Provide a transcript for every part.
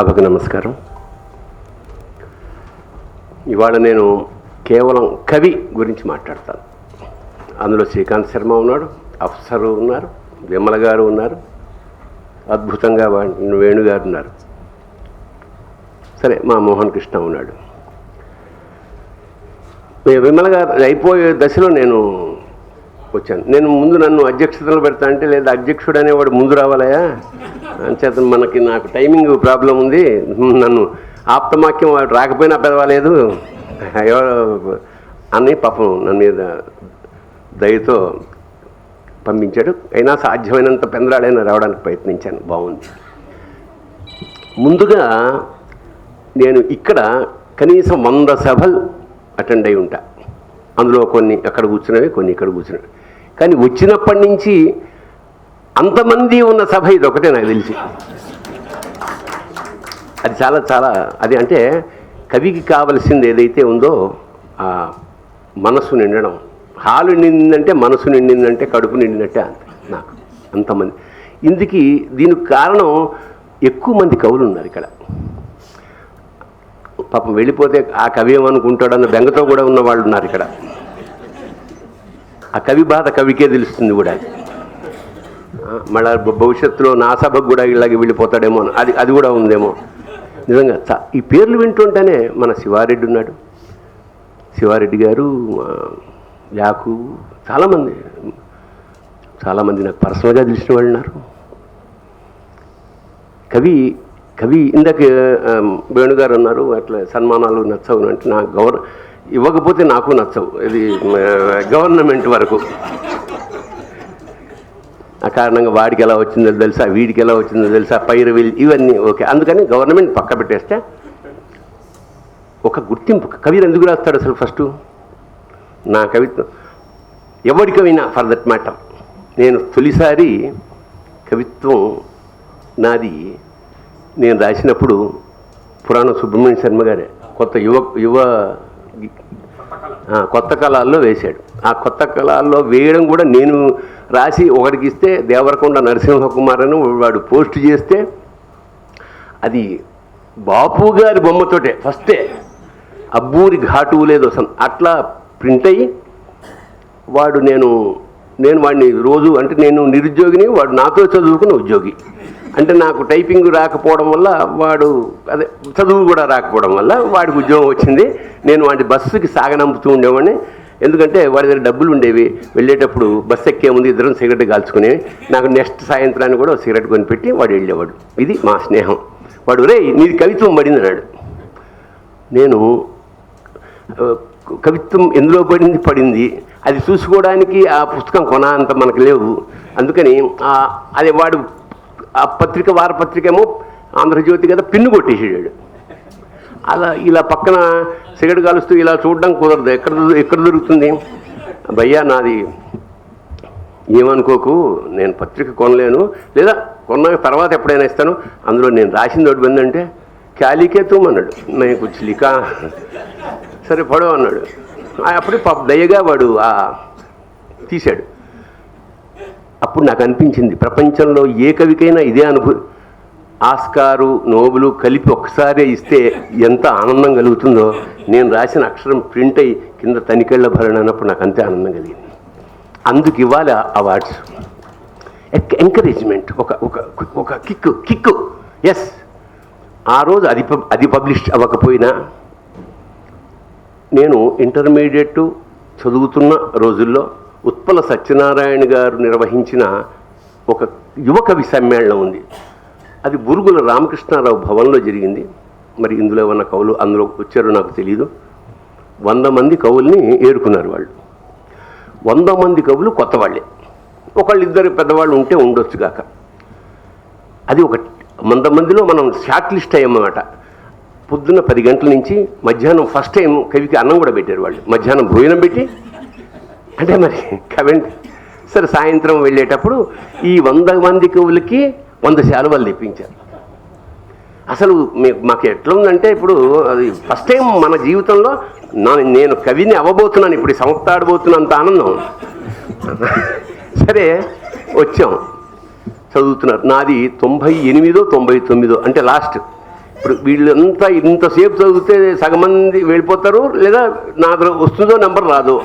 సభకు నమస్కారం. ఇవాళ నేను కేవలం కవి గురించి మాట్లాడతాను. అందులో శ్రీకాంత్ శర్మ ఉన్నాడు అఫ్సరు ఉన్నారు విమల గారు ఉన్నారు అద్భుతంగా వా- వేణు గారు ఉన్నారు. సరే మా మోహన్ కృష్ణ ఉన్నాడు. విమల గారు అయిపోయే దశలో నేను వచ్చాను. నేను ముందు నన్ను అధ్యక్షతలు పెడతా అంటే లేదా అధ్యక్షుడు అనేవాడు ముందు రావాలయా? అంచేత మనకి నాకు టైమింగ్ ప్రాబ్లం ఉంది. నన్ను ఆప్తమాక్యం రాకపోయినా పర్వాలేదు. ఎవరో అని పాపం నన్ను మీద దయతో పంపించాడు. అయినా సాధ్యమైనంత పెందరాడైనా రావడానికి ప్రయత్నించాను. బాగుంది. ముందుగా నేను ఇక్కడ కనీసం వంద సభలు అటెండ్ అయి ఉంటా. అందులో కొన్ని అక్కడ కూర్చున్నవి కొన్ని ఇక్కడ కూర్చున్నవి. కానీ వచ్చినప్పటి నుంచి అంతమంది ఉన్న సభ ఇది ఒకటే నాకు తెలిసి. అది చాలా చాలా అది అంటే కవికి కావలసింది ఏదైతే ఉందో ఆ మనసు నిండడం. హాలు నిండిందంటే మనసు నిండిందంటే కడుపు నిండినట్టే అంత నాకు అంతమంది. ఇందుకి దీనికి కారణం ఎక్కువ మంది కవులు ఉన్నారు ఇక్కడ. పాపం వెళ్ళిపోతే ఆ కవి ఏమనుకుంటాడన్న బెంగతో కూడా ఉన్న వాళ్ళు ఉన్నారు ఇక్కడ. ఆ కవి బాధ కవికే తెలుస్తుంది కూడా. మళ్ళీ భవిష్యత్తులో నా సభకు కూడా ఇలాగే వెళ్ళిపోతాడేమో అని. అది అది కూడా ఉందేమో. నిజంగా చ- ఈ పేర్లు వింటుంటేనే మన శివారెడ్డి ఉన్నాడు. శివారెడ్డి గారు యాకు చాలామంది చాలామంది నాకు పర్సనల్గా తెలిసిన వాళ్ళు ఉన్నారు. కవి కవి ఇందాక వేణుగారు అన్నారు అట్లా సన్మానాలు నచ్చవు అంటే నాకు గవర్న ఇవ్వకపోతే నాకు నచ్చవు. ఇది గవర్నమెంట్ వరకు. ఆ కారణంగా వాడికి ఎలా వచ్చిందో తెలుసా వీడికి ఎలా వచ్చిందో తెలుసా పైరు ఇవన్నీ ఓకే. అందుకని గవర్నమెంట్ పక్క పెట్టేస్తే ఒక గుర్తింపు కవి ఎందుకు రాస్తాడు అసలు ఫస్ట్? నా కవిత్వం. ఎవరి కవినా ఫర్ దట్ మ్యాటర్. నేను తొలిసారి కవిత్వం నాది నేను రాసినప్పుడు పురాణ సుబ్రహ్మణ్య శర్మ గారే కొత్త యువ యువ కొత్త కళాల్లో వేశాడు. ఆ కొత్త కళాల్లో వేయడం కూడా నేను రాసి ఒకడికి ఇస్తే దేవరకొండ నరసింహకుమార్ అని వాడు పోస్ట్ చేస్తే అది బాపు గారి బొమ్మతోటే ఫస్టే. అబ్బూరి ఘాటు లేదో అట్లా ప్రింట్ అయ్యి వాడు నేను నేను వాడిని రోజు అంటే నేను నిరుద్యోగిని వాడు నాతో చదువుకున్న ఉద్యోగి. అంటే నాకు టైపింగ్ రాకపోవడం వల్ల వాడు అదే చదువు కూడా రాకపోవడం వల్ల వాడికి ఉద్యోగం వచ్చింది. నేను వాడి బస్సుకి సాగనంపుతూ ఉండేవాడిని. ఎందుకంటే వాడి దగ్గర డబ్బులు ఉండేవి. వెళ్ళేటప్పుడు బస్సు ఎక్కే ముందు ఇద్దరం సిగరెట్ కాల్చుకుని నాకు నెక్స్ట్ సాయంత్రాన్ని కూడా సిగరెట్ కొనిపెట్టి వాడు వెళ్ళేవాడు. ఇది మా స్నేహం. వాడు రే నీది కవిత్వం పడింది అన్నాడు. నేను కవిత్వం ఎందులో పడింది? పడింది. అది చూసుకోవడానికి ఆ పుస్తకం కొనంత మనకు లేవు. అందుకని అది వాడు ఆ పత్రిక వారపత్రిక ఏమో ఆంధ్రజ్యోతి కదా పిన్ను కొట్టేసాడు అలా ఇలా పక్కన సిగరెట్ కాలుస్తూ ఇలా చూడడం కుదరదు. ఎక్కడ ఎక్కడ దొరుకుతుంది? భయ్యా నాది ఏమనుకోకు నేను పత్రిక కొనలేను. లేదా కొన్న తర్వాత ఎప్పుడైనా ఇస్తాను. అందులో నేను రాసింది ఒకటి ఏంటంటే క్యాలికేతం తుమ్ అన్నాడు. నేను కుछ సరే పడవ అన్నాడు. ఆ, అప్పుడే పాప దయగా వాడు ఆ తీశాడు. అప్పుడు నాకు అనిపించింది ప్రపంచంలో ఏ కవికైనా ఇదే అనుభూతి ఆస్కారు నోబులు కలిపి ఒక్కసారే ఇస్తే ఎంత ఆనందం కలుగుతుందో. నేను రాసిన అక్షరం ప్రింట్ అయ్యి కింద తనికెళ్ళ భరణ అన్నప్పుడు నాకు అంతే ఆనందం కలిగింది. అందుకు ఇవ్వాలి అవార్డ్స్. ఎంకరేజ్మెంట్ ఒక ఒక ఒక కిక్ కిక్. ఎస్ ఆ రోజు అది పబ్- అది పబ్లిష్ అవ్వకపోయినా నేను ఇంటర్మీడియట్ చదువుతున్న రోజుల్లో ఉత్పల సత్యనారాయణ గారు నిర్వహించిన ఒక యువ కవి సమ్మేళనం ఉంది. అది బురుగుల రామకృష్ణారావు భవన్లో జరిగింది. మరి ఇందులో ఉన్న కవులు అందులో వచ్చారో నాకు తెలియదు వంద మంది కవుల్ని ఏరుకున్నారు వాళ్ళు. వంద మంది కవులు కొత్త వాళ్ళే. ఒకళ్ళు ఇద్దరు పెద్దవాళ్ళు ఉంటే ఉండొచ్చు కాక అది ఒక వంద మందిలో మనం షార్ట్ లిస్ట్ అయ్యామన్నమాట. పొద్దున్న పది గంటల నుంచి మధ్యాహ్నం ఫస్ట్ టైం కవికి అన్నం కూడా పెట్టారు వాళ్ళు. మధ్యాహ్నం భోజనం పెట్టి అంటే మరి కవండి సరే సాయంత్రం వెళ్ళేటప్పుడు ఈ వంద మంది కవులకి వంద శాలువలు తెప్పించారు. అసలు మాకు ఎట్లా ఉందంటే ఇప్పుడు అది ఫస్ట్ టైం మన జీవితంలో నా నేను కవిని అవ్వబోతున్నాను ఇప్పుడు ఈ ఆనందం. సరే వచ్చాం. చదువుతున్నారు. నాది తొంభై ఎనిమిదో తొంభై తొమ్మిదో అంటే లాస్ట్ ఇప్పుడు వీళ్ళంతా ఇంతసేపు చదివితే సగం మంది వెళ్ళిపోతారు లేదా నాకు వస్తుందో నెంబర్ రాదు.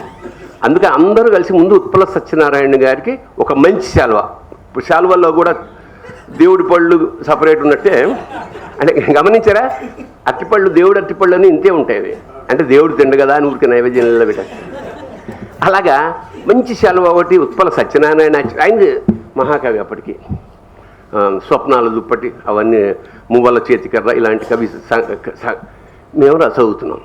అందుకే అందరూ కలిసి ముందు ఉత్పల సత్యనారాయణ గారికి ఒక మంచి శాలువ. శాల్వల్లో కూడా దేవుడి పళ్ళు సపరేట్ ఉన్నట్టే. అంటే గమనించారా? అట్టిపళ్ళు దేవుడు అట్టిపళ్ళు అని ఇంతే ఉంటాయి అంటే దేవుడు తిండు కదా అని ఊరికి నైవేద్యంలో పెట్టారు. అలాగా మంచి సెలవు ఒకటి ఉత్పల సత్యనారాయణ ఆయన మహాకవి అప్పటికి. స్వప్నాల దుప్పటి అవన్నీ మువ్వల చేతికర్ర ఇలాంటి కవి మేము రా చదువుతున్నాం.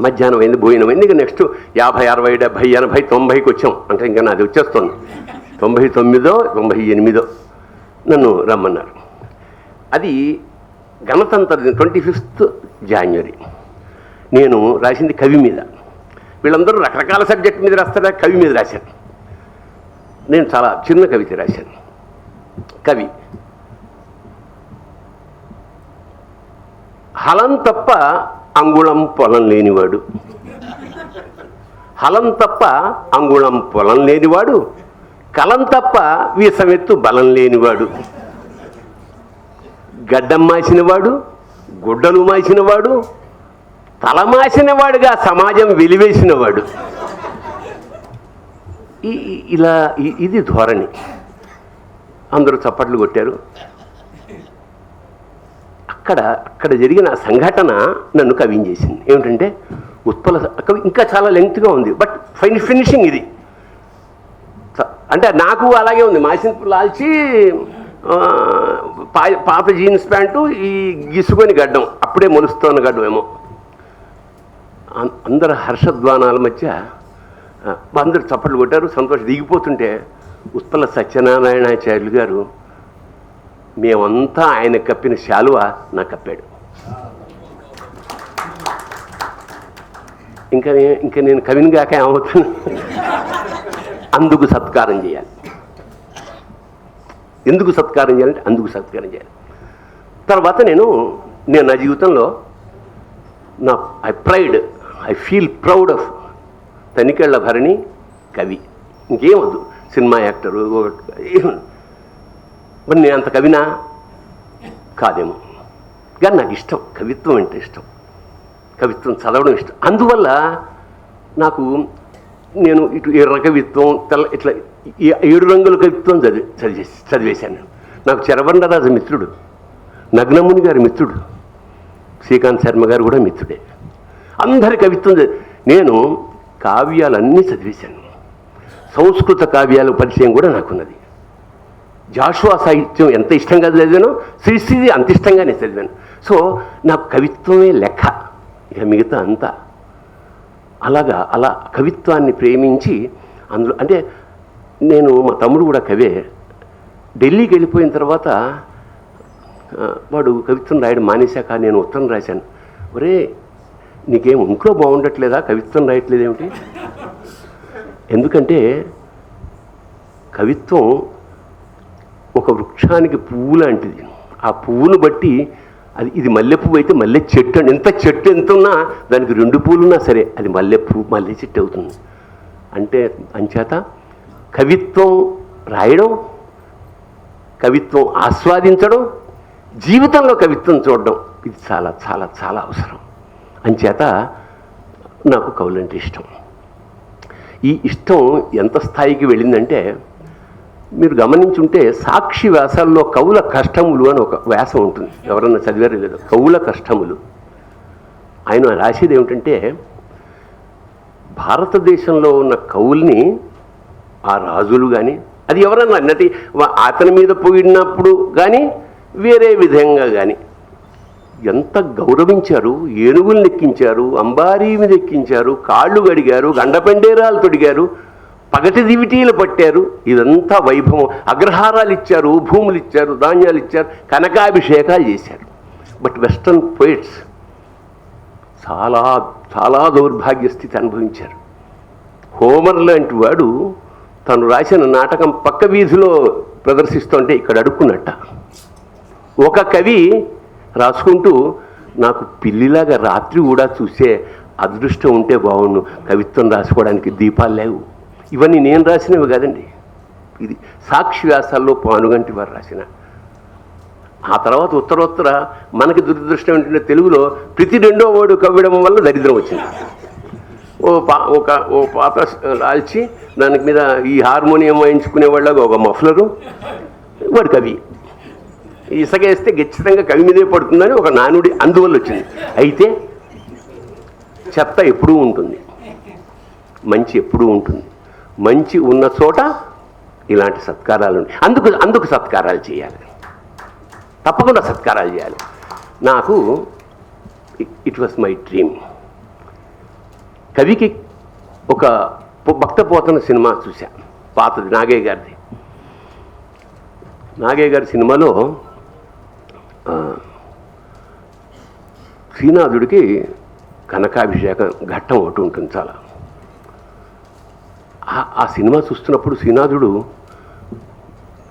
మధ్యాహ్నం అయింది భోజనం అయింది. ఇంకా నెక్స్ట్ యాభై అరవై డెబ్భై ఎనభై తొంభైకి వచ్చాం. అంటే ఇంకా నాది వచ్చేస్తుంది. తొంభై తొమ్మిదో తొంభై ఎనిమిదో నన్ను రమ్మన్నారు. అది గణతంత్ర ట్వంటీ ఫిఫ్త్ జాన్వరి నేను రాసింది కవి మీద. వీళ్ళందరూ రకరకాల సబ్జెక్ట్ మీద రాస్తారా? కవి మీద రాశాను నేను చాలా చిన్న కవిత రాశాను. కవి హలం తప్ప అంగుళం పొలం లేనివాడు. హలం తప్ప అంగుళం పొలం లేనివాడు. కలం తప్ప వీసమెత్తు బలం లేనివాడు. గడ్డం మాసినవాడు గుడ్డలు మాసినవాడు తలమాసినవాడుగా సమాజం వెలివేసినవాడు. ఇలా ఇది ధోరణి. అందరూ చప్పట్లు కొట్టారు. అక్కడ అక్కడ జరిగిన సంఘటన నన్ను కవించేసింది ఏమిటంటే ఉత్పల కవి ఇంకా చాలా లెంగ్త్గా ఉంది బట్ ఫైన్ ఫినిషింగ్ ఇది. అంటే నాకు అలాగే ఉంది. మాసిన లాల్చి పా- పాత జీన్స్ ప్యాంటు ఈ గిసుకొని గడ్డం. అప్పుడే మొలుస్తున్న గడ్డం ఏమో. అం- అందరు హర్షధ్వానాల మధ్య అందరు చప్పట్లు కొట్టారు. సంతోషం దిగిపోతుంటే ఉత్పల సత్యనారాయణాచార్యులు గారు మేమంతా ఆయన కప్పిన శాలువ నాకు కప్పాడు. ఇంకా నేను ఇంకా నేను కవిని గాక ఏమవుతాను అందుకు సత్కారం చేయాలి. ఎందుకు సత్కారం చేయాలంటే అందుకు సత్కారం చేయాలి. తర్వాత నేను నేను నా జీవితంలో నా I pride I feel proud of Tanikella Bharani కవి. ఇంకేమొద్దు సినిమా యాక్టరు మరి నేను అంత కవినా? కాదేమో. కానీ నాకు ఇష్టం. కవిత్వం అంటే ఇష్టం. కవిత్వం చదవడం ఇష్టం. అందువల్ల నాకు నేను ఇటు ఎర్ర కవిత్వం తెల్ల ఇట్లా ఏడు రంగుల కవిత్వం చదివి చదివేసి చదివేశాను. నాకు చరబండరాజు మిత్రుడు నగ్నముని గారి మిత్రుడు శ్రీకాంత్ శర్మ గారు కూడా మిత్రుడే. అందరి కవిత్వం నేను కావ్యాలన్నీ చదివేశాను. సంస్కృత కావ్యాల పరిచయం కూడా నాకున్నది. జాషువా సాహిత్యం ఎంత ఇష్టంగా చదివాను శ్రీశ్రీది అంత ఇష్టంగానే చదివాను. సో నాకు కవిత్వమే లెక్క. ఇక మిగతా అంతా. అలాగా అలా కవిత్వాన్ని ప్రేమించి అందులో అంటే నేను మా తమ్ముడు కూడా కవే. ఢిల్లీకి వెళ్ళిపోయిన తర్వాత వాడు కవిత్వం రాయడం మానేశాక నేను ఉత్తరం రాశాను. ఒరే నీకేం ఇంట్లో బాగుండట్లేదా? కవిత్వం రాయట్లేదేమిటి ఎందుకంటే కవిత్వం ఒక వృక్షానికి పువ్వు లాంటిది. ఆ పువ్వును బట్టి అది ఇది మల్లెపువ్వు అయితే మల్లె చెట్టు అండి. ఎంత చెట్టు ఎంత ఉన్నా దానికి రెండు పూలున్నా సరే అది మల్లె పువ్వు మల్లె చెట్టు అవుతుంది. అంటే అంచేత కవిత్వం రాయడం కవిత్వం ఆస్వాదించడం జీవితంలో కవిత్వం చూడడం ఇది చాలా చాలా చాలా అవసరం. అంచేత నాకు కవులంటే ఇష్టం. ఈ ఇష్టం ఎంత స్థాయికి వెళ్ళిందంటే మీరు గమనించుంటే సాక్షి వ్యాసాల్లో కవుల కష్టములు అని ఒక వ్యాసం ఉంటుంది. ఎవరన్నా చదివారు లేదు. కవుల కష్టములు. ఆయన రాసేది ఏమిటంటే భారతదేశంలో ఉన్న కవుల్ని ఆ రాజులు కానీ అది ఎవరన్నా అన్నటి అతని మీద పోయినప్పుడు కానీ వేరే విధంగా కానీ ఎంత గౌరవించారు. ఏనుగులు ఎక్కించారు. అంబారీ మీద ఎక్కించారు. కాళ్ళు గడిగారు గండపెండేరాలు తొడిగారు. పగటి దివిటీలు పట్టారు. ఇదంతా వైభవం. అగ్రహారాలు ఇచ్చారు భూములు ఇచ్చారు ధాన్యాలు ఇచ్చారు కనకాభిషేకాలు చేశారు. బట్ వెస్ట్రన్ పోయిట్స్ చాలా చాలా దౌర్భాగ్య స్థితి అనుభవించారు. హోమర్ లాంటి వాడు తను రాసిన నాటకం పక్క వీధిలో ప్రదర్శిస్తుంటే ఇక్కడ అడుక్కున్నట్ట. ఒక కవి రాసుకుంటూ నాకు పిల్లిలాగా రాత్రి కూడా చూసే అదృష్టం ఉంటే బాగుండు. కవిత్వం రాసుకోవడానికి దీపాలు లేవు. ఇవన్నీ నేను రాసినవి కాదండి. ఇది సాక్షి వ్యాసాల్లో పానుగంటి వారు రాసిన. ఆ తర్వాత ఉత్తరోత్తర మనకి దురదృష్టం ఏంటంటే తెలుగులో ప్రతి రెండో వాడు కవ్వడం వల్ల దరిద్రం వచ్చింది. ఓ పా ఒక ఓ పాత లాల్చి దానికి మీద ఈ హార్మోనియం వాయించుకునే వాళ్ళగా ఒక మఫ్లరు వాడు కవి. ఇసగేస్తే ఖచ్చితంగా కవి మీదే పడుతుందని ఒక నానుడి అందువల్ల వచ్చింది. అయితే చెత్త ఎప్పుడూ ఉంటుంది. మంచి ఎప్పుడూ ఉంటుంది. మంచి ఉన్న చోట ఇలాంటి సత్కారాలు ఉన్నాయి అందుకు అందుకు సత్కారాలు చేయాలి. తప్పకుండా సత్కారాలు చేయాలి. నాకు ఇట్ వాస్ మై డ్రీమ్ కవికి ఒక భక్తపోతన సినిమా చూశా పాతది నాగయ్య గారిది. నాగయ్య గారి సినిమాలో శ్రీనాథుడికి కనకాభిషేకం ఘట్టం ఒకటి ఉంటుంది చాలా. ఆ- ఆ సినిమా చూస్తున్నప్పుడు శ్రీనాథుడు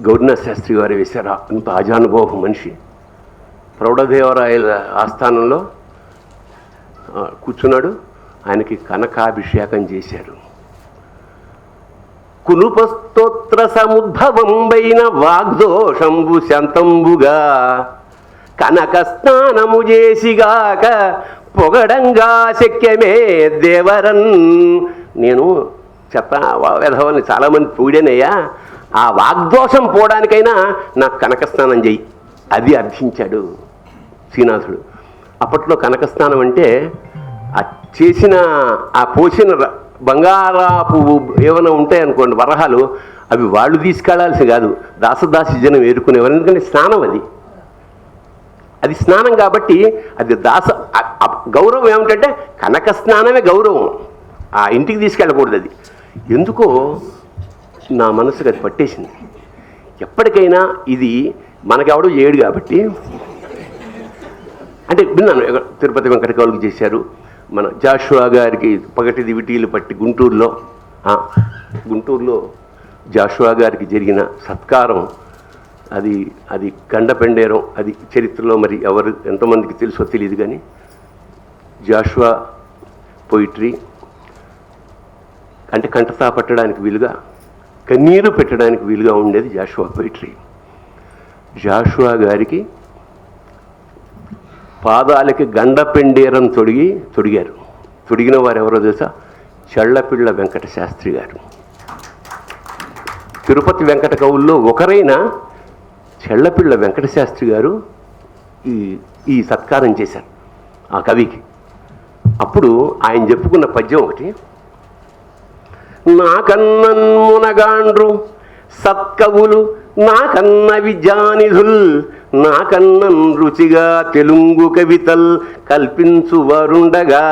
గౌరీనాథ్ శాస్త్రి గారు వేశారు. ఇంత అజానుభవ మనిషి. ప్రౌఢదేవరాయల ఆస్థానంలో కూర్చున్నాడు. ఆయనకి కనకాభిషేకం చేశారు. కునుపస్తోత్ర సముద్భవంబైన వాగ్దోషంబు శాంతంబుగా కనక స్నానము చేసిగాక పొగడంగా శక్యమే దేవరన్. నేను చెత్త వెధవని చాలామంది పూడేనయ్యా ఆ వాగ్దోషం పోవడానికైనా నాకు కనక స్నానం చెయ్యి. అది అర్థించాడు శ్రీనాథుడు అప్పట్లో కనక స్నానం అంటే ఆ చేసిన ఆ పోసిన ర- బంగారాపు ఏమైనా ఉంటాయనుకోండి వరహాలు అవి వాళ్ళు తీసుకెళ్ళాల్సి కాదు. దాసదాసి జనం ఏరుకునేవారు. ఎందుకంటే స్నానం అది. అది స్నానం కాబట్టి అది దాస గౌరవం ఏమిటంటే కనక స్నానమే గౌరవం. ఆ ఇంటికి తీసుకెళ్ళకూడదు అది. ఎందుకో నా మనసుకు అది పట్టేసింది. ఎప్పటికైనా ఇది మనకెవడో చేయడు కాబట్టి. అంటే విన్నాను తిరుపతి వెంకట చేశారు. మన జాషువా గారికి పగటి దివిటీలు పట్టి గుంటూరులో గుంటూరులో జాషువా గారికి జరిగిన సత్కారం అది అది గండపెండేరం అది చరిత్రలో మరి ఎవరు ఎంతమందికి తెలుసో తెలియదు కానీ జాషువా పోయిట్రీ అంటే కంటతా పట్టడానికి వీలుగా కన్నీరు పెట్టడానికి వీలుగా ఉండేది జాషువా పోయిట్రీ. జాషువా గారికి పాదాలకి గండపెండేరం తొడిగి తొడిగారు. తొడిగిన వారు ఎవరో తెలుసా? చళ్ళపిళ్ళ వెంకట శాస్త్రి గారు. తిరుపతి వెంకట కవుల్లో ఒకరైన చెళ్ళపిళ్ళ వెంకట శాస్త్రి గారు ఈ ఈ సత్కారం చేశారు ఆ కవికి. అప్పుడు ఆయన చెప్పుకున్న పద్యం ఒకటి నాకన్నన్ మునగాండ్రు సత్కవులు నాకన్న విద్యానిధుల్ నాకన్నన్ రుచిగా తెలుగు కవితల్ కల్పించు వరుండగా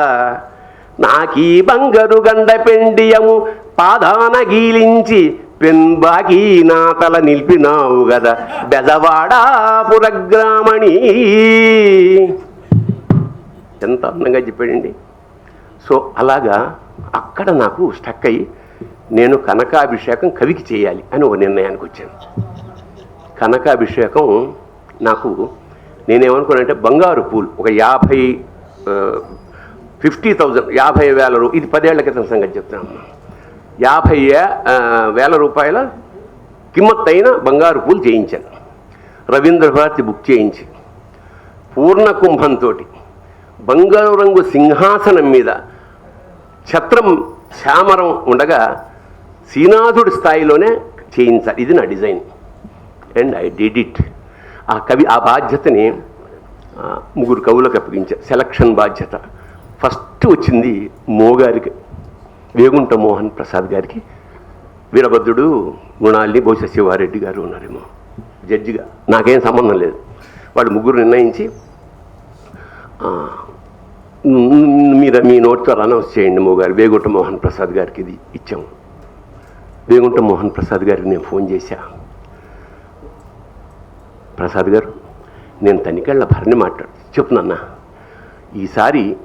నాకీ బంగరు గండ పెండియము పాదాన గీలించి పెన్బాకీ నాతల నిలిపినావు గదా బెదవాడా పురగ్రామణి. ఎంత అందంగా చెప్పాడండి. సో అలాగా అక్కడ నాకు స్టక్ అయ్యి నేను కనకాభిషేకం కవికి చేయాలి అని ఒక నిర్ణయానికి వచ్చాను. కనకాభిషేకం నాకు నేనేమనుకున్నానంటే బంగారు పూలు ఒక యాభై ఫిఫ్టీ థౌజండ్ యాభై వేల రూ ఇది పదేళ్ళ క్రితం సంగతి చెప్తున్నాను. యాభై వేల రూపాయల కిమ్మత్తైన బంగారు పూలు చేయించాను. రవీంద్ర భారతి బుక్ చేయించి పూర్ణ కుంభంతో బంగారు రంగు సింహాసనం మీద ఛత్రం శ్యామరం ఉండగా శ్రీనాథుడి స్థాయిలోనే చేయించాలి ఇది నా design. And I did it. ఆ కవి ఆ బాధ్యతని ముగ్గురు కవులకు అప్పగించారు సెలక్షన్ బాధ్యత. ఫస్ట్ వచ్చింది మోగారికి వేగుంట మోహన్ ప్రసాద్ గారికి. వీరభద్రుడు గుణాల్ని బహుశా శివారెడ్డి గారు ఉన్నారేమో. జడ్జిగా. నాకేం సంబంధం లేదు. వాళ్ళు ముగ్గురు నిర్ణయించి మీరు మీ నోట్తో అనౌన్స్ చేయండి మోగారు. వేగుంట మోహన్ ప్రసాద్ గారికి ఇది ఇచ్చాము. వేగుంట మోహన్ ప్రసాద్ గారికి నేను ఫోన్ చేశా. ప్రసాద్ గారు నేను తనికెళ్ళ భరణి మాట్లాడు. చెప్పు నాన్న ఈసారి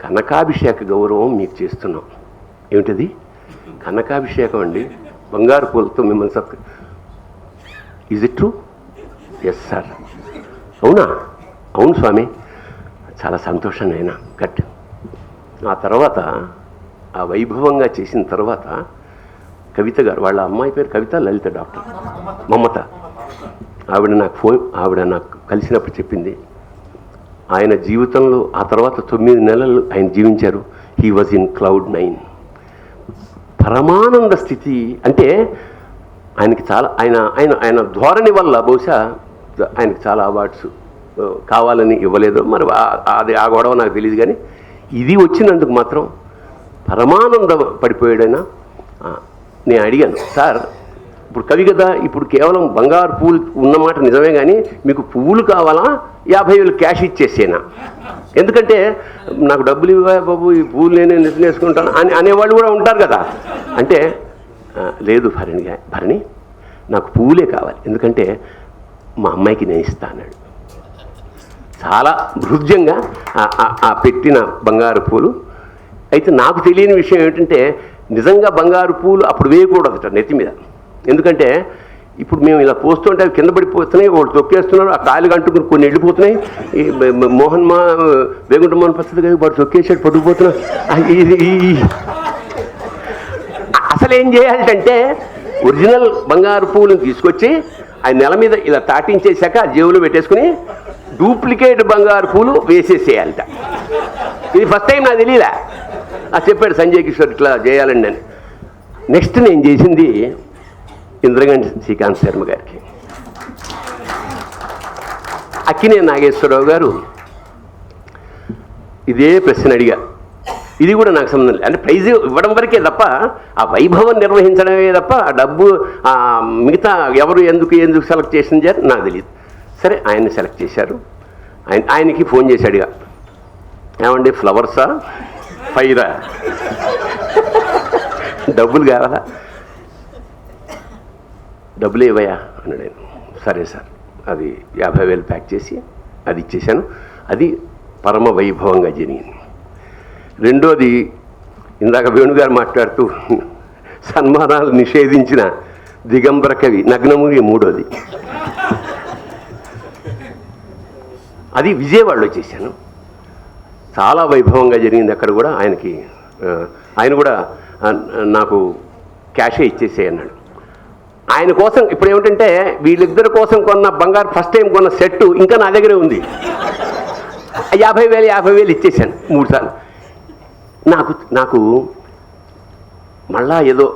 కనకాభిషేక గౌరవం మీకు చేస్తున్నాం. ఏమిటది? కనకాభిషేకం అండి. బంగారు పూలతో మిమ్మల్ని సత్ is it true yes sir అవునా? అవును స్వామి. చాలా సంతోషం అయినా కట్ ఆ తర్వాత ఆ వైభవంగా చేసిన తర్వాత కవిత గారు వాళ్ళ అమ్మాయి పేరు కవిత లలిత డాక్టర్. మమత. ఆవిడ నాకు ఫోన్ ఆవిడ నాకు కలిసినప్పుడు చెప్పింది ఆయన జీవితంలో ఆ తర్వాత తొమ్మిది నెలలు ఆయన జీవించారు. He was in cloud nine పరమానంద స్థితి అంటే ఆయనకి చాలా ఆయన ఆయన ఆయన ధోరణి వల్ల బహుశా ఆయనకి చాలా అవార్డ్స్ కావాలని ఇవ్వలేదు. మరి అది ఆ గొడవ నాకు తెలియదు కానీ ఇది వచ్చినందుకు మాత్రం పరమానంద పడిపోయాడైనా నేను అడిగాను సార్ ఇప్పుడు కవి కదా ఇప్పుడు కేవలం బంగారు పూలు ఉన్నమాట నిజమే కానీ మీకు పువ్వులు కావాలా? యాభై వేలు క్యాష్ ఇచ్చేసేనా? ఎందుకంటే నాకు డబ్బులు ఇవ్వ బాబు ఈ పూలు నేనే నెత్తి వేసుకుంటాను అని అనేవాళ్ళు కూడా ఉంటారు కదా. అంటే లేదు భరణి భరణి నాకు పువ్వులే కావాలి. ఎందుకంటే మా అమ్మాయికి నేను ఇస్తా అన్నాడు. చాలా హృద్యంగా ఆ పెట్టిన బంగారు పూలు. అయితే నాకు తెలియని విషయం ఏమిటంటే నిజంగా బంగారు పూలు అప్పుడు వేయకూడదట నెత్తి మీద. ఎందుకంటే ఇప్పుడు మేము ఇలా పోస్తుంటే అవి కింద పడిపోతున్నాయి వాళ్ళు తొక్కేస్తున్నారు ఆ కాయలు అంటుకుని కొన్ని వెళ్ళిపోతున్నాయి. మోహన్ మా వేగుంట మోహన్ ప్రసాద్ గారు వాడు తొక్కేసాడు పట్టుకుపోతున్నారు ఇది అసలు ఏం చేయాలంటే ఒరిజినల్ బంగారు పువ్వులను తీసుకొచ్చి ఆ నెల మీద ఇలా తాటించేశాక ఆ జేబులో పెట్టేసుకుని డూప్లికేట్ బంగారు పూలు వేసేసేయాలట. ఇది ఫస్ట్ టైం నాకు తెలియలే. చెప్పాడు సంజయ్ కిషోర్ ఇట్లా చేయాలండి అని. నెక్స్ట్ నేను చేసింది ఇంద్రగంటి శ్రీకాంత్ శర్మ గారికి. అక్కినే నాగేశ్వరరావు గారు ఇదే ప్రశ్న అడిగా. ఇది కూడా నాకు సంబంధం లేదు. అంటే ప్రైజ్ ఇవ్వడం వరకే తప్ప ఆ వైభవం నిర్వహించడమే తప్ప ఆ డబ్బు మిగతా ఎవరు ఎందుకు ఎందుకు సెలెక్ట్ చేసింది నాకు తెలియదు. సరే ఆయన్ని సెలెక్ట్ చేశారు. ఆయన ఆయనకి ఫోన్ చేశాడుగా ఏమండి ఫ్లవర్సా? ఫైరా డబ్బులు కావాలా? డబ్బులు ఇవ్వయా? అన్నాడు సరే సార్. అది యాభై వేలు ప్యాక్ చేసి అది ఇచ్చేసాను అది పరమ వైభవంగా జరిగింది. రెండోది ఇందాక వేణుగారు మాట్లాడుతూ సన్మానాలు నిషేధించిన దిగంబర కవి నగ్నముగి మూడోది. అది విజయవాడలో చేశాను. చాలా వైభవంగా జరిగింది అక్కడ కూడా ఆయనకి ఆయన కూడా నాకు క్యాషే ఇచ్చేసే అన్నాడు. ఆయన కోసం ఇప్పుడు ఏమిటంటే వీళ్ళిద్దరి కోసం కొన్న బంగారు ఫస్ట్ టైం కొన్న సెట్టు ఇంకా నా దగ్గరే ఉంది. యాభై వేలు యాభై వేలు ఇచ్చేసాను మూడు సార్లు. నాకు నాకు మళ్ళా ఏదో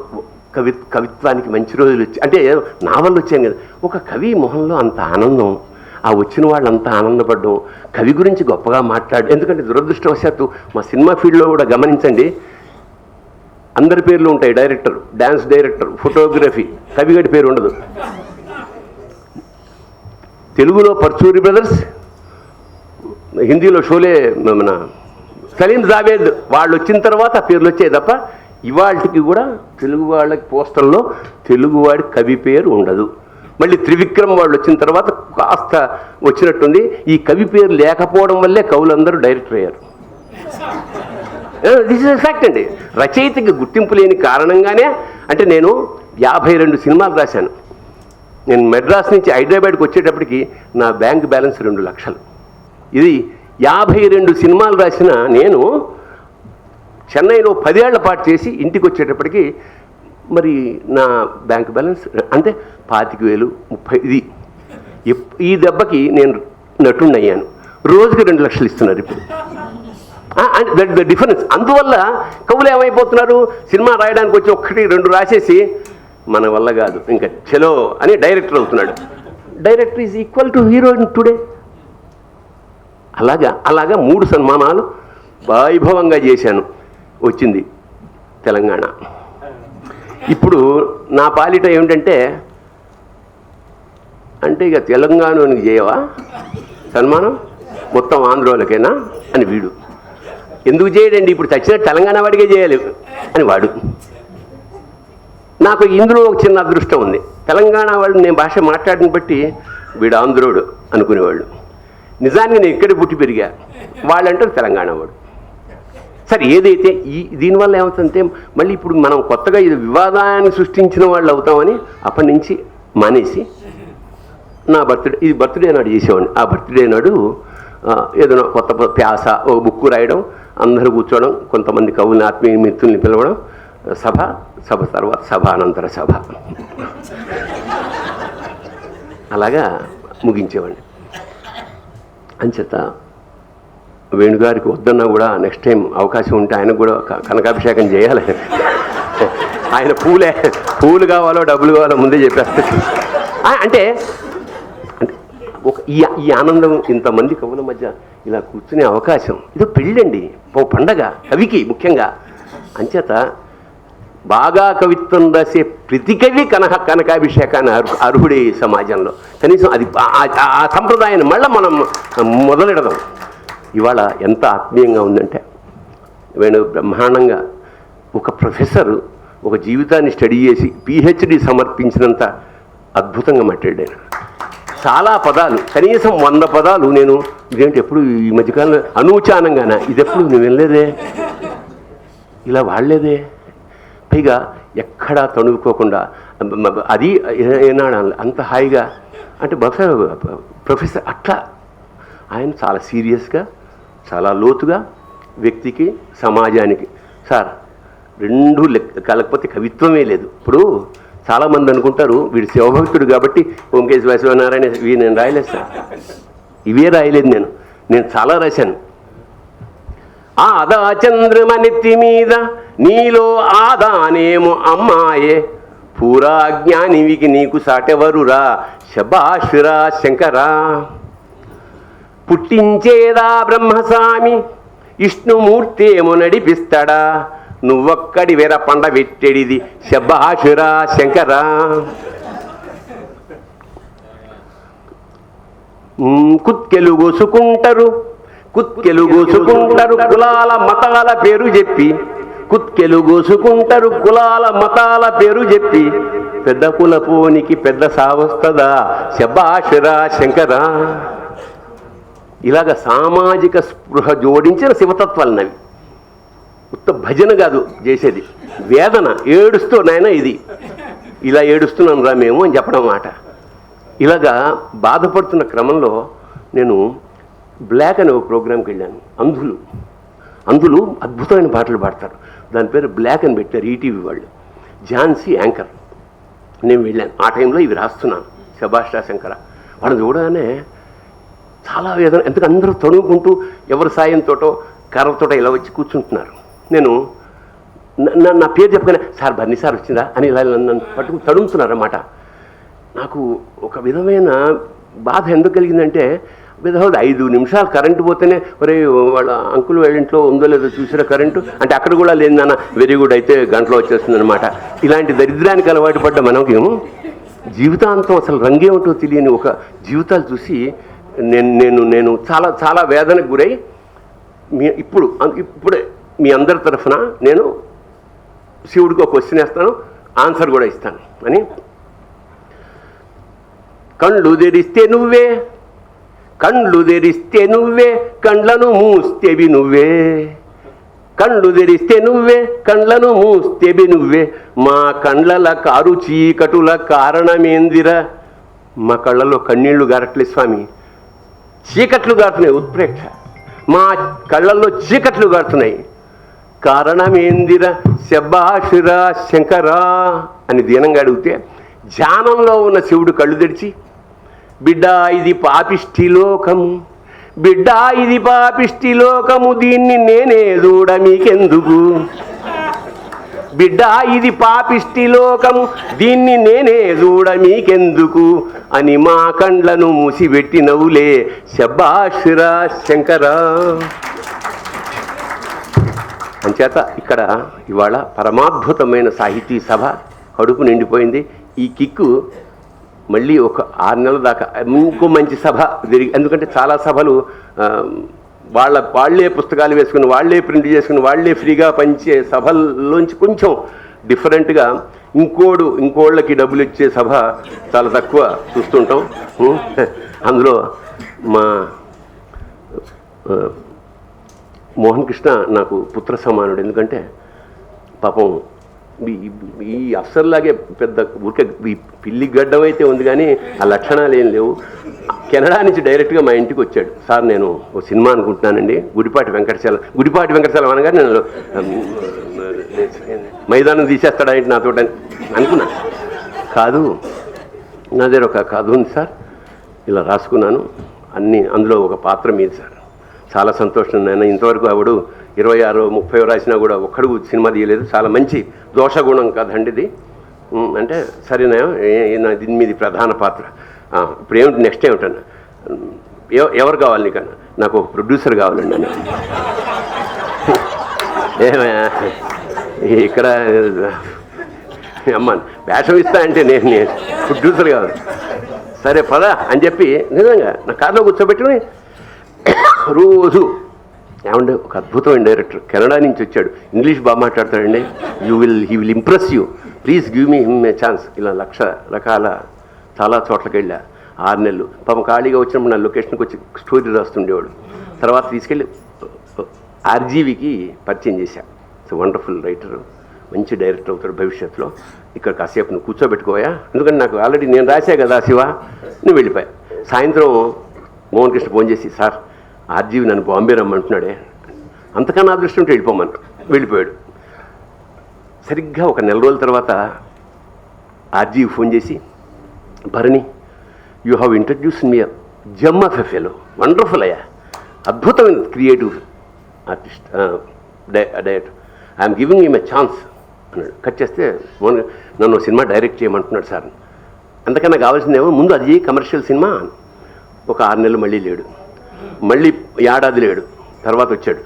కవి కవిత్వానికి మంచి రోజులు వచ్చి అంటే నావల్ వచ్చాను కదా. ఒక కవి మొహంలో అంత ఆనందం ఆ వచ్చిన వాళ్ళంతా ఆనందపడ్డం ఆనందపడడం కవి గురించి గొప్పగా మాట్లాడు. ఎందుకంటే దురదృష్టవశాత్తు మా సినిమా ఫీల్డ్లో కూడా గమనించండి అందరి పేర్లు ఉంటాయి డైరెక్టర్ డ్యాన్స్ డైరెక్టర్ ఫోటోగ్రఫీ కవిగడి పేరు ఉండదు. తెలుగులో పర్చూరి బ్రదర్స్ హిందీలో షోలే మన సలీం జావేద్ వాళ్ళు వచ్చిన తర్వాత ఆ పేర్లు వచ్చాయి తప్ప ఇవాళకి కూడా తెలుగు వాళ్ళకి పోస్టల్లో తెలుగువాడి కవి పేరు ఉండదు. మళ్ళీ త్రివిక్రమ్ వాళ్ళు వచ్చిన తర్వాత కాస్త వచ్చినట్టుంది. ఈ కవి పేరు లేకపోవడం వల్లే కవులందరూ డైరెక్టర్ అయ్యారు. దిస్ ఇస్ ఫ్యాక్ట్ అండి. రచయితకి గుర్తింపు లేని కారణంగానే అంటే నేను యాభై రెండు సినిమాలు రాశాను. నేను మెడ్రాస్ నుంచి హైదరాబాద్కి వచ్చేటప్పటికి నా బ్యాంక్ బ్యాలెన్స్ రెండు లక్షలు. ఇది యాభై రెండు సినిమాలు రాసిన నేను చెన్నైలో పదేళ్ళ పాటు చేసి ఇంటికి వచ్చేటప్పటికి మరి నా బ్యాంక్ బ్యాలెన్స్ అంటే పాతిక వేలు ముప్పై ఇది ఈ దెబ్బకి నేను నటుండయ్యాను రోజుకి రెండు లక్షలు ఇస్తున్నారు ఇప్పుడు. That the difference. అందువల్ల కవులు ఏమైపోతున్నారు? సినిమా రాయడానికి వచ్చి ఒక్కటి రెండు రాసేసి మన వల్ల కాదు. ఇంకా చలో అని డైరెక్టర్ అవుతున్నాడు. Director is equal to heroine today. అలాగా అలాగా మూడు సన్మానాలు వైభవంగా చేశాను. వచ్చింది తెలంగాణ. ఇప్పుడు నా పాలిట ఏమిటంటే అంటే ఇక తెలంగాణకి చేయవా? సన్మానం? మొత్తం ఆంధ్రోలకేనా? అని వీడు. ఎందుకు చేయడండి? ఇప్పుడు చచ్చిన తెలంగాణ వాడికే చేయాలి అని వాడు. నాకు ఇందులో ఒక చిన్న అదృష్టం ఉంది. తెలంగాణ వాళ్ళు నేను భాష మాట్లాడిన బట్టి వీడు ఆంధ్రోడు అనుకునేవాళ్ళు నిజానికి నేను ఇక్కడే పుట్టి పెరిగా. వాళ్ళంటారు తెలంగాణ వాడు. సరే ఏదైతే ఈ దీనివల్ల ఏమవుతుందంటే మళ్ళీ ఇప్పుడు మనం కొత్తగా ఇది వివాదాన్ని సృష్టించిన వాళ్ళు అవుతామని అప్పటి నుంచి మానేసి నా బర్త్డే ఇది బర్త్డే నాడు చేసేవాడిని. ఆ బర్త్డే నాడు ఏదైనా కొత్త ప్యాస ఓ బుక్ రాయడం అందరూ కూర్చోవడం కొంతమంది కవుని ఆత్మీయ మిత్రుల్ని పిలవడం సభ సభ తర్వాత సభ అనంతర సభ. అలాగా ముగించేవాడిని. అంచేత వేణుగారికి వద్దన్నా కూడా నెక్స్ట్ టైం అవకాశం ఉంటే ఆయనకు కూడా కనకాభిషేకం చేయాలి. ఆయన పూలే పూలు కావాలో డబ్బులు కావాలో ముందే చెప్పేస్తారు అంటే ఒక ఈ ఈ ఆనందం ఇంతమంది కవుల మధ్య ఇలా కూర్చునే అవకాశం. ఇదో పెళ్ళండి ఓ పండగ కవికి ముఖ్యంగా. అంచేత బాగా కవిత్వం రాసే ప్రతి కవి కనహ కనకాభిషేకాన్ని అర్హుడే ఈ సమాజంలో. కనీసం అది ఆ- ఆ సంప్రదాయాన్ని మళ్ళీ మనం మొదలెడదాం. ఇవాళ ఎంత ఆత్మీయంగా ఉందంటే వేణు బ్రహ్మాండంగా ఒక ప్రొఫెసర్ ఒక జీవితాన్ని స్టడీ చేసి పిహెచ్డి సమర్పించినంత అద్భుతంగా మాట్లాడాను. చాలా పదాలు కనీసం వంద పదాలు నేను ఇదేంటి ఎప్పుడు ఈ మధ్యకాలంలో అనూచానంగానా? ఇది ఎప్పుడు నేను వినలేదే? ఇలా వాడలేదే? పైగా ఎక్కడా తణుకోకుండా అది ఏనాడు అంత హాయిగా అంటే బహుశా ప్రొఫెసర్ అట్లా ఆయన చాలా సీరియస్గా చాలా లోతుగా వ్యక్తికి సమాజానికి. సార్ రెండు లెక్క కలకపోతే కవిత్వమే లేదు. ఇప్పుడు చాలామంది అనుకుంటారు వీడు శివభక్తుడు కాబట్టి ఓంకేశ్ వైశ్వనారాయణ ఇవి నేను రాయలేదు సార్. ఇవే రాయలేదు నేను. నేను చాలా రాశాను. ఆదా చంద్రమనెత్తి మీద నీలో ఆదానేమో అమ్మాయే. పూరా జ్ఞానివికి నీకు సాటెవరురా? శబాషురా శంకరా. పుట్టించేదా బ్రహ్మస్వామి? విష్ణుమూర్తేమో నడిపిస్తాడా? నువ్వొక్కడి వెర పండ పెట్టేడిది శబాషురా శంకరా. కుత్కెలు గోసుకుంటారు కుత్కెలు గోసుకుంటారు కులాల మతాల పేరు చెప్పి కుత్కెలు గోసుకుంటారు కులాల మతాల పేరు చెప్పి పెద్ద కులపోనికి పెద్ద సావస్తదా శబాషురా శంకరా. ఇలాగ సామాజిక స్పృహ జోడించిన శివతత్వాలన్నవి. ఉత్త భజన కాదు చేసేది. వేదన ఏడుస్తూ నాయన ఇది. ఇలా ఏడుస్తున్నాను రా మేము అని చెప్పడం మాట. ఇలాగా బాధపడుతున్న క్రమంలో నేను బ్లాక్ అనే ఒక ప్రోగ్రాంకి వెళ్ళాను. అంధులు అంధులు అద్భుతమైన పాటలు పాడతారు. దాని పేరు బ్లాక్ అని పెట్టారు ఈటీవీ వాళ్ళు. ఝాన్సీ యాంకర్. నేను వెళ్ళాను. ఆ టైంలో ఇవి రాస్తున్నాను. శభాష్ శంకర వాళ్ళని చూడగానే చాలా వేదన ఎందుకు అందరూ తణుకుంటూ ఎవరి సాయంతోటో కర్రతోటో ఇలా వచ్చి కూర్చుంటున్నారు. నేను నా- నా- నా పేరు చెప్పగానే సార్ బన్నీ సార్ వచ్చిందా? అని ఇలా నన్ను పట్టుకు తడుముతున్నారన్నమాట. నాకు ఒక విధమైన బాధ ఎందుకు కలిగిందంటే విధవది ఐదు నిమిషాలు కరెంటు పోతేనే ఒరే వాళ్ళ అంకుల్ వాళ్ళ ఇంట్లో ఉందో లేదో చూసారా కరెంటు? అంటే అక్కడ కూడా లేని నాన్న వెరీ గుడ్ అయితే గంటలో వచ్చేస్తుంది అనమాట ఇలాంటి దరిద్రానికి అలవాటు పడ్డ మనకేమో జీవితాంతం అసలు రంగేమిటో తెలియని ఒక జీవితాలు చూసి నేను నేను నేను చాలా చాలా వేదనకు గురై మీ ఇప్పుడు ఇప్పుడే మీ అందరి తరఫున నేను శివుడికి ఒక క్వశ్చన్ వేస్తాను ఆన్సర్ కూడా ఇస్తాను అని. కళ్ళు తెరిస్తే నువ్వే కళ్ళు తెరిస్తే నువ్వే కండ్లను మూస్తేవి నువ్వే. కళ్ళు తెరిస్తే నువ్వే కండ్లను మూస్తేవి నువ్వే. మా కండ్లల కారు చీకటుల కారణమేందిరా? మా కళ్ళలో కన్నీళ్ళు గారట్లే స్వామి. చీకట్లు గారుతున్నాయి ఉత్ప్రేక్ష మా కళ్ళల్లో చీకట్లు గారుతున్నాయి. కారణమేందిరా? శబ్బాషురా శంకరా అని దీనంగా అడిగితే ధ్యానంలో ఉన్న శివుడు కళ్ళు తెరిచి బిడ్డ ఇది పాపిష్టి లోకము. బిడ్డ ఇది పాపిష్టి లోకము. దీన్ని నేనే చూడ మీకెందుకు బిడ్డ ఇది పాపిష్టి లోకం. దీన్ని నేనే చూడ మీకెందుకు? అని మా కండ్లను మూసిపెట్టినవులే శబాషురా శంకరా. అంచేత ఇక్కడ ఇవాళ పరమాద్భుతమైన సాహితీ సభ కడుపు నిండిపోయింది. ఈ కిక్కు మళ్ళీ ఒక ఆరు నెలల దాకా ఇంకో మంచి సభ జరిగి ఎందుకంటే చాలా సభలు వాళ్ళ వాళ్ళే పుస్తకాలు వేసుకుని వాళ్ళే ప్రింట్ చేసుకుని వాళ్ళే ఫ్రీగా పంచే సభల్లోంచి కొంచెం డిఫరెంట్గా ఇంకోడు ఇంకోళ్ళకి డబ్బులు ఇచ్చే సభ చాలా తక్కువ చూస్తుంటాం. అందులో మా మోహన్ కృష్ణ నాకు పుత్ర సమానుడు ఎందుకంటే పాపం ఈ- ఈ అఫ్సర్లాగే పెద్ద ఊరికే ఈ పిల్లి గడ్డం అయితే ఉంది కానీ ఆ లక్షణాలు ఏం లేవు. కెనడా నుంచి డైరెక్ట్గా మా ఇంటికి వచ్చాడు. సార్ నేను ఒక సినిమా అనుకుంటున్నానండి. గుడిపాటి వెంకటశాల గుడిపాటి వెంకటశాల అనగా నేను మైదానం తీసేస్తాడా ఏంటి నాతో అనుకున్నా. కాదు నా దగ్గర ఒక కథ ఉంది సార్. ఇలా రాసుకున్నాను. అన్ని అందులో ఒక పాత్ర మీద సార్. చాలా సంతోషం నేను ఇంతవరకు ఆవిడు ఇరవై ఆరు ముప్పై రాసినా కూడా ఒక్కడు సినిమా తీయలేదు. చాలా మంచి దోషగుణం కదండి ఇది అంటే సరేనా? దీని మీద ప్రధాన పాత్ర. ఇప్పుడు ఏమిటి నెక్స్ట్ ఏమిటన్నా? ఎవరు కావాలి నీకన్నా? నాకు ఒక ప్రొడ్యూసర్ కావాలండి అన్న ఏమయ్యా ఇక్కడ అమ్మ వేషం ఇస్తా అంటే నేను నేను ప్రొడ్యూసర్ కావాలి సరే పదా అని చెప్పి నిజంగా నా కార్లో కూర్చోబెట్టుకుని రోజు ఏమండి ఒక అద్భుతమైన డైరెక్టర్ కెనడా నుంచి వచ్చాడు. ఇంగ్లీష్ బాగా మాట్లాడతాడండి. You will he will impress you please give me him a chance ఇలా లక్ష రకాల చాలా చోట్లకి వెళ్ళా. ఆరు నెలలు. పాపం ఖాళీగా వచ్చినప్పుడు నా లొకేషన్కి వచ్చి స్టోరీ రాస్తుండేవాడు. తర్వాత తీసుకెళ్ళి ఆర్జీవికి పరిచయం చేశా. ఇట్స్ వండర్ఫుల్ రైటర్ మంచి డైరెక్టర్ అవుతాడు భవిష్యత్తులో. ఇక్కడ కాసేపు నువ్వు కూర్చోబెట్టుకోయా ఎందుకంటే నాకు ఆల్రెడీ నేను రాసా కదా శివ. నువ్వు వెళ్ళిపోయా. సాయంత్రం మోహన్ కృష్ణ ఫోన్ చేసి సార్ ఆర్జీవి నన్ను బాంబే రమ్మంటున్నాడే. అంతకన్నా అదృష్టం ఉంటే వెళ్ళిపోమని. వెళ్ళిపోయాడు. సరిగ్గా ఒక నెల రోజుల తర్వాత ఆర్జీవి ఫోన్ చేసి Bharani you have introduce me gem of a fellow wonderful అయ్యా. అద్భుతమైన creative artist director I'm giving him a chance అన్నాడు. కట్ చేస్తే నన్ను సినిమా డైరెక్ట్ చేయమంటున్నాడు సార్. అంతకన్నా కావాల్సిందేమో ముందు అది కమర్షియల్ సినిమా? ఒక ఆరు నెలలు మళ్ళీ లేడు. మళ్ళీ ఏడాది లేడు. తర్వాత వచ్చాడు.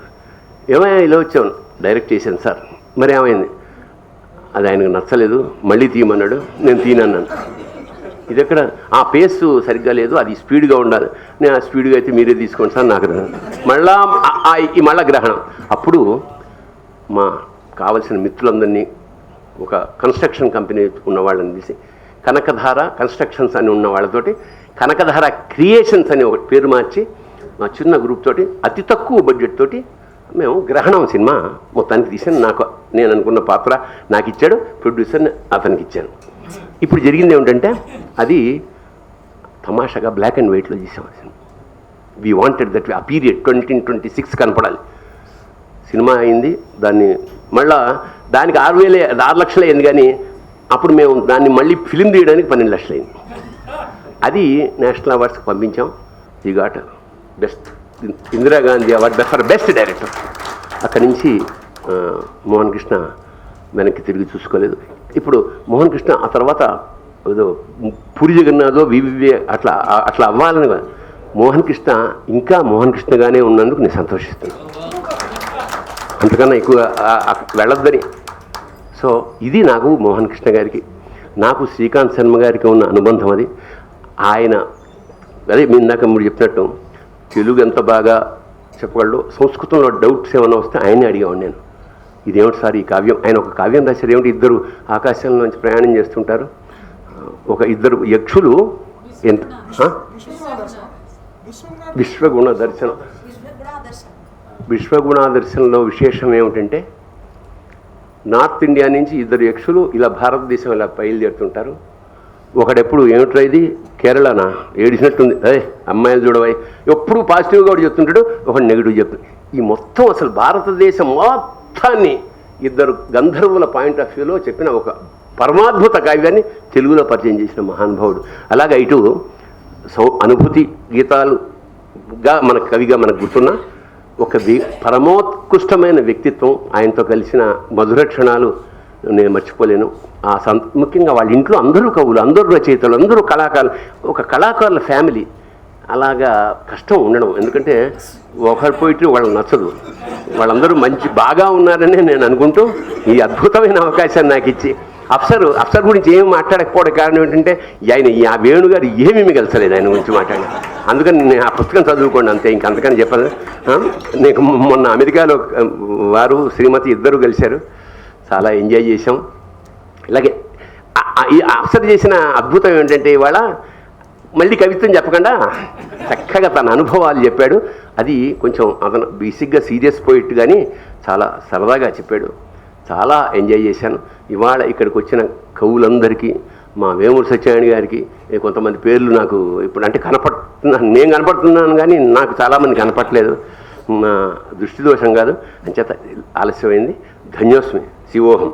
ఏమైనా ఇలా వచ్చావు? డైరెక్ట్ చేశాను సార్. మరి ఏమైంది? అది ఆయనకు నచ్చలేదు. మళ్ళీ తీయమన్నాడు. నేను తీనన్నాను ఇది ఎక్కడ? ఆ పేస్ సరిగ్గా లేదు. అది స్పీడ్గా ఉండాలి. నేను ఆ స్పీడ్గా అయితే మీరే తీసుకోండి సార్ నాకు మళ్ళా ఈ మళ్ళా గ్రహణం. అప్పుడు మా కావలసిన మిత్రులందరినీ ఒక కన్స్ట్రక్షన్ కంపెనీ ఉన్న వాళ్ళని తీసి కనకధార కన్స్ట్రక్షన్స్ అని ఉన్న వాళ్ళతోటి కనకధార క్రియేషన్స్ అని ఒక పేరు మార్చి మా చిన్న గ్రూప్ తోటి అతి తక్కువ బడ్జెట్ తోటి మేము గ్రహణం సినిమా మొత్తానికి తీసాను నాకు నేను అనుకున్న పాత్ర నాకు ఇచ్చాడు ప్రొడ్యూసర్ని అతనికి ఇచ్చాను. ఇప్పుడు జరిగింది ఏమిటంటే అది తమాషాగా బ్లాక్ అండ్ వైట్లో తీసాం ఆ సినిమా. వీ వాంటెడ్ దట్ ఆ పీరియడ్ ట్వంటీ ట్వంటీ సిక్స్ కనపడాలి. సినిమా అయింది దాన్ని మళ్ళా దానికి ఆరు వేలే ఆరు లక్షలు అయింది కానీ అప్పుడు మేము దాన్ని మళ్ళీ ఫిలిం తీయడానికి పన్నెండు లక్షలు అయింది. అది నేషనల్ అవార్డ్స్కి పంపించాం. ఈ ghat best. Indira Gandhi award for best director. అక్కడి నుంచి మోహన్ కృష్ణ వెనక్కి తిరిగి చూసుకోలేదు. ఇప్పుడు మోహన్ కృష్ణ ఆ తర్వాత ఏదో పూరి జగన్నాథో వివివే అట్లా అట్లా అవ్వాలని మోహన్ కృష్ణ ఇంకా మోహన్ కృష్ణగానే ఉన్నందుకు నేను సంతోషిస్తున్నాను. అంతకన్నా ఎక్కువ వెళ్ళొద్దని. సో ఇది నాకు మోహన్ కృష్ణ గారికి. నాకు శ్రీకాంత్ శర్మ గారికి ఉన్న అనుబంధం అది. ఆయన అదే మీ ఇందాక మీరు చెప్పినట్టు తెలుగు ఎంత బాగా చెప్పగలడు సంస్కృతంలో డౌట్స్ ఏమైనా వస్తే ఆయనే అడిగేవాడు నేను. ఇదేమిటి సార్ ఈ కావ్యం? ఆయన ఒక కావ్యం రాశారు. ఏమిటి ఇద్దరు ఆకాశంలోంచి ప్రయాణం చేస్తుంటారు? ఒక ఇద్దరు యక్షులు ఎంత? విశ్వగుణ దర్శనం. విశ్వగుణ దర్శనంలో విశేషం ఏమిటంటే నార్త్ ఇండియా నుంచి ఇద్దరు యక్షులు ఇలా భారతదేశం ఇలా బయలుదేరుతుంటారు. ఒకడెప్పుడు ఏమిట్రా ఇది? కేరళనా? ఏడిసినట్టుంది. అదే అమ్మాయిలు చూడవై. ఎప్పుడు పాజిటివ్గా ఒకటి చెప్తుంటాడు ఒకటి నెగిటివ్ చెప్తాడు ఈ మొత్తం అసలు భారతదేశం మొత్తాన్ని ఇద్దరు గంధర్వుల పాయింట్ ఆఫ్ వ్యూలో చెప్పిన ఒక పరమాద్భుత కావ్యాన్ని తెలుగులో పరిచయం చేసిన మహానుభావుడు. అలాగే ఇటు సౌ అనుభూతి గీతాలుగా మన కవిగా మనకు గుర్తున్న ఒక వి పరమోత్కృష్టమైన వ్యక్తిత్వం ఆయనతో కలిసిన మధుర క్షణాలు నేను మర్చిపోలేను. ఆ సం ముఖ్యంగా వాళ్ళ ఇంట్లో అందరూ కవులు అందరూ రచయితలు అందరూ కళాకారులు ఒక కళాకారుల ఫ్యామిలీ. అలాగా కష్టం ఉండడం. ఎందుకంటే ఒకరి పోయిட்டு వాళ్ళకి నచ్చదు. వాళ్ళందరూ మంచి బాగా ఉన్నారని నేను అనుకుంటూ ఈ అద్భుతమైన అవకాశాన్ని నాకు ఇచ్చి అఫ్సర్ అఫ్సర్ గురించి ఏమి మాట్లాడకపోవడం కారణం ఏంటంటే ఆయన ఈ ఆ వేణు గారు ఏమీ మిగల్చలేదు ఆయన గురించి మాట్లాడి అందుకని నేను ఆ పుస్తకం చదువుకోండి అంతే. ఇంక అందుకని చెప్పదు నేను మొన్న అమెరికాలో వారు శ్రీమతి ఇద్దరు కలిశారు. చాలా ఎంజాయ్ చేశాం. ఇలాగే ఈ అప్సర్ చేసిన అద్భుతం ఏంటంటే ఇవాళ మళ్ళీ కవిత్వం చెప్పకుండా చక్కగా తన అనుభవాలు చెప్పాడు. అది కొంచెం అతను బేసిక్గా సీరియస్ పోయిట్ కానీ చాలా సరదాగా చెప్పాడు. చాలా ఎంజాయ్ చేశాను. ఇవాళ ఇక్కడికి వచ్చిన కవులందరికీ మా వేమూరు సత్యనారాయణ గారికి కొంతమంది పేర్లు నాకు ఇప్పుడు అంటే కనపడుతున్నాను నేను కనపడుతున్నాను కానీ నాకు చాలామంది కనపడలేదు దృష్టి దోషం కాదు. అంచేత ఆలస్యమైంది. ధన్యోస్మి శివోహం